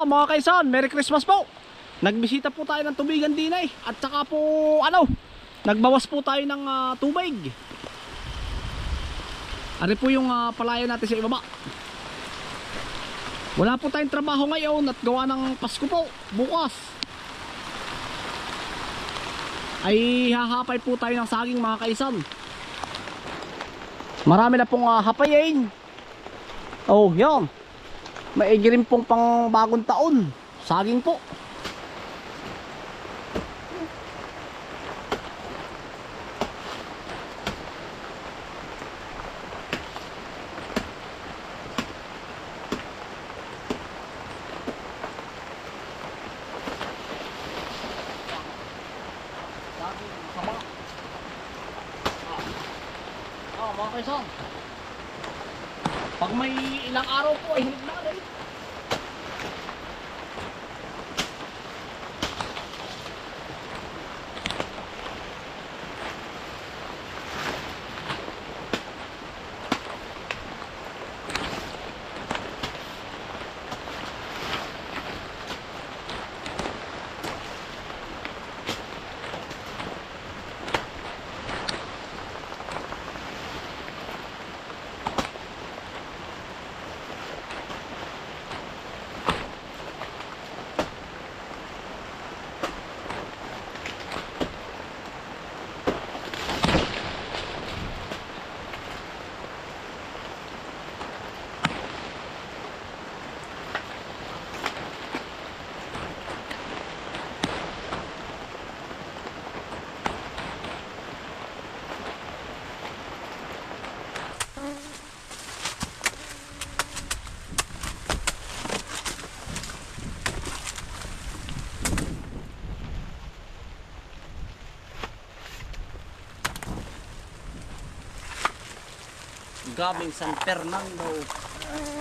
Mga kaisan, Merry Christmas po! Nagbisita po tayo ng tubigan din eh. At saka po, ano, nagbawas po tayo ng ah, tubig. Ari po yung ah, palayan natin sa ibaba. Wala po tayong trabaho ngayon at gawa ng Pasko po, bukas. Ay hahapay po tayo ng saging mga kaisan. Marami na pong ah, hapayin. Oh, yan. Maigi rin pong pang bagong taon. Saging po. Saging, sama. Ah, ah. May ilang araw po ay hinig na Gabing San Fernando.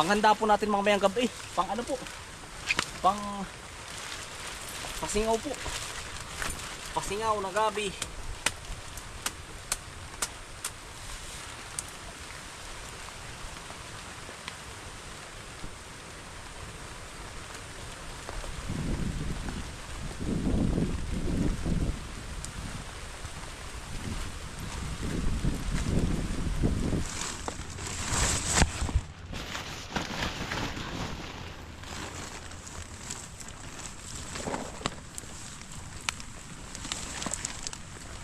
Panghanda po natin mga mayang gabi. Pang ano po? Pang pasingaw po. Pasingaw na gabi.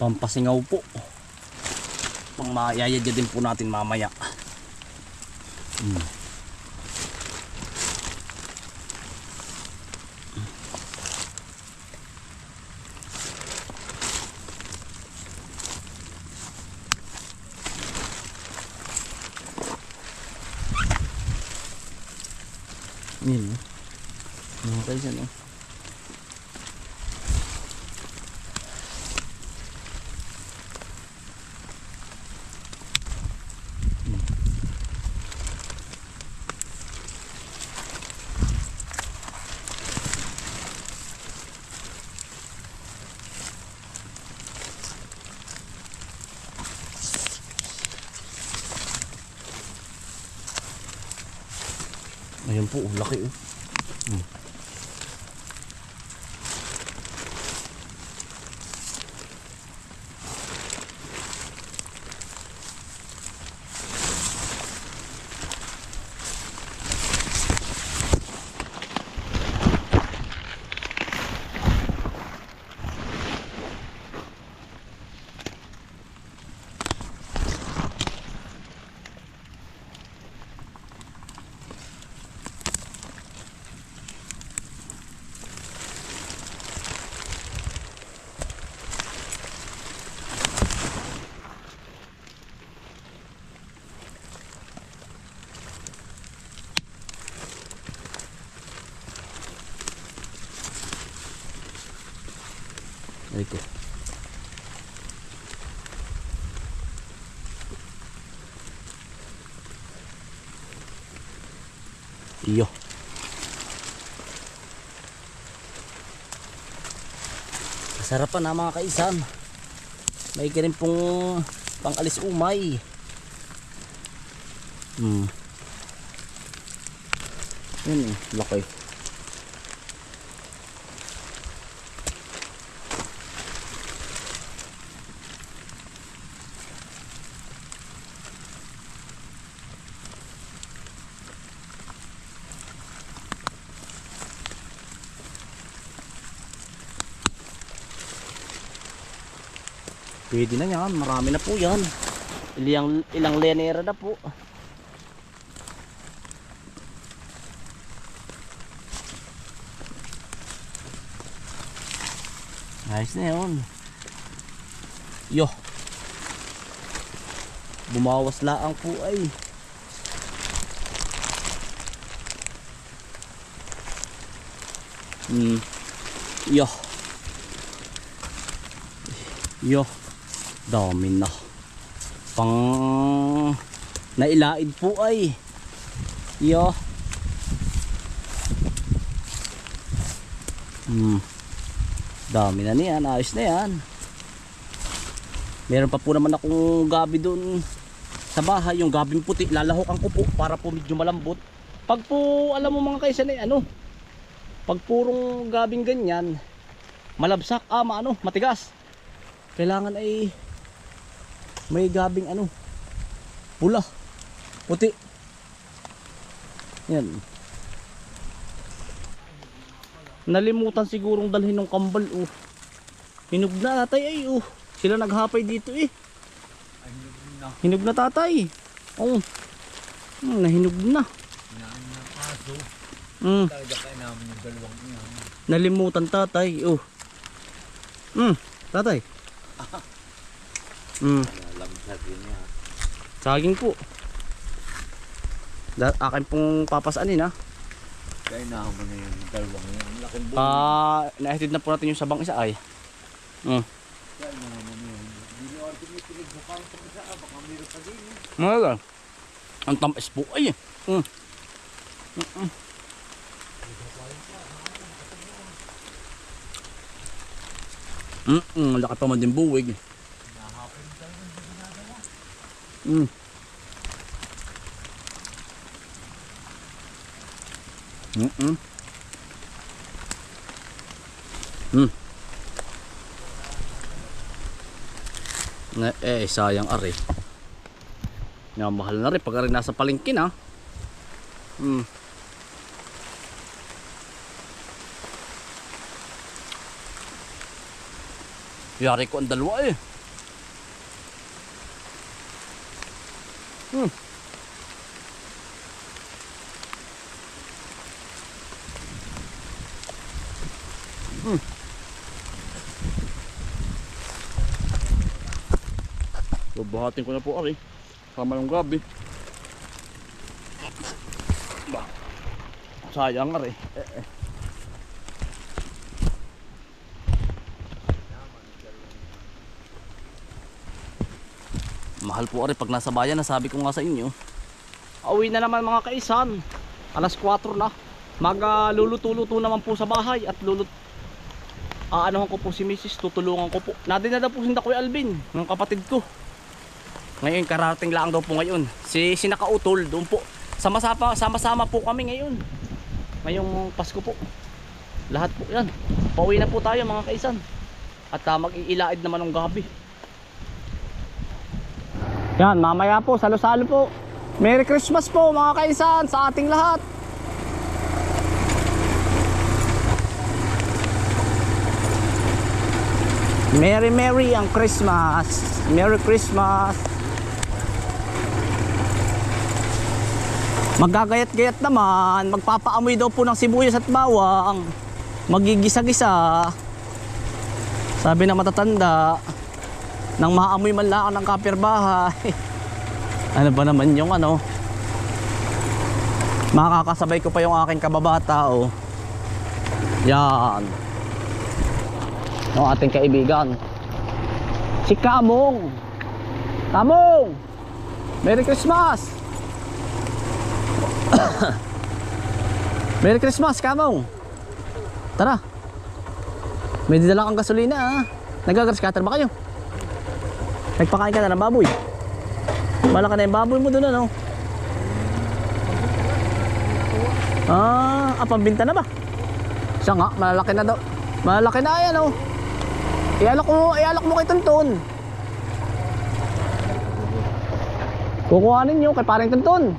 Pampasingaw po. Pang mayayadya din po natin mamaya. Hmm. Yun. oh. Okay, saan oh. Ayan po, laki oh. Hmm. Ito. Iyo. Masarapan na mga kaisan. May rin pong pangalis umay. Hmm. Yan eh, Pwede na yan, marami na po yan. Ilang, ilang lenera na po. Ayos na yun. Yo. Bumawas laang po ay. Hmm. Yo. Yo. Dami na. Pang nailaid po ay. Yo. Hmm. Dami na niyan. Ayos na yan. Meron pa po naman akong gabi doon sa bahay. Yung gabing puti. Lalahokan ko po para po medyo malambot. Pag po alam mo mga kaisan eh ano. Pag purong gabing ganyan. Malabsak. Ah maano. Matigas. Kailangan ay may gabing ano. Pula. Puti. Yan. Nalimutan sigurong dalhin ng kambal oh. Hinog na tatay ay oh. Sila naghapay dito eh. Hinog na tatay. Oh. Hmm, nahinog na. Hmm. Nalimutan tatay oh. Hmm, tatay. Hmm. Saging po. Da akin pong papasanin ha. Kaya na mo na yung dalawang yun. Ang laking buhay. Ah, naitid na po natin yung sabang isa ay. Hmm. Kaya na mo na yun. Hindi nyo order yung pinagbukaan sa isa. ah, Baka meron pa din. eh. Mga. Ang tamis po ay. Hmm. Mm-mm. Mm-mm, laki pa man din buwig. Mm. Mm-mm. Mm. Na, eh, sayang ari. Nga mahal na rin pag rin nasa palengke na. Hmm. Yari ko ang dalawa eh. Hmm. Hmm. Bubuhatin ko na po ari. Sama yung gabi. Ba. Sayang nga rin. Eh, eh. Mahal po rin pag nasa bayan, nasabi ko nga sa inyo. Uwi na naman mga kaisan. Alas 4 na. Magluluto-luto naman po sa bahay at lulut Aanohan ko po si Mrs. Tutulungan ko po. Nadinada po si Kuya Alvin, ng kapatid ko. Ngayon karating lang daw po ngayon. Si sinakautol doon po. Sama-sama sama-sama po kami ngayon. Ngayong Pasko po. Lahat po 'yan. Pauwi na po tayo mga kaisan. At uh, mag-iilaid naman ng gabi. Yan, mamaya po, salo-salo po. Merry Christmas po mga kaisan sa ating lahat. Merry Merry ang Christmas. Merry Christmas. Magagayat-gayat naman, magpapaamoy daw po ng sibuyas at bawang. Magigisa-gisa. Sabi na matatanda, nang maamoy man lang ng kapirbahay. ano ba naman yung ano? Makakasabay ko pa yung aking kababata oh. Yan. ng ating kaibigan. Si Kamong. Kamong! Merry Christmas! Merry Christmas, Kamong! Tara! May didala kang gasolina ah. Nagagraskater ba kayo? Nagpakain ka na ng baboy. Malaki na yung baboy mo doon ano? Ah, ah pambinta na ba? Siya nga, malalaki na daw. Malalaki na yan oh. Ialok mo, ialok mo kay Tonton. Kukuhanin nyo kay parang Tonton.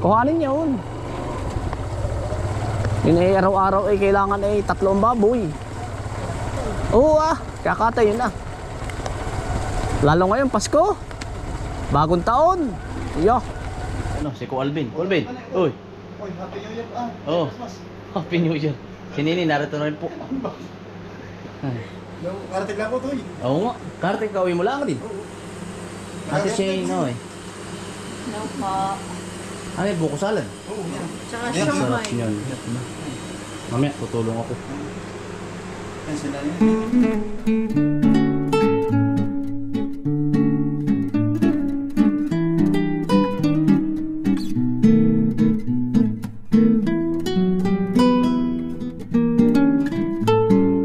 Kuhanin nyo yun. Yun eh, araw-araw eh, kailangan eh, tatlong baboy. Oo ah, kakatay yun ah. Lalo ngayon, Pasko. Bagong taon. Yo. Ano, si Ko Alvin. Alvin, uy. Uy, happy new year ah. Oh, Happy New Year. Si Nini, narito na rin po. Yung karating lang ko to eh. Oo nga, karting ka, uwi mo lang din. Ate Shane, no eh. No po. Ano yung buko salad? Oo. Tsaka Yan, Sarap niyan. Mamaya, tutulong ako. Yan sila yan.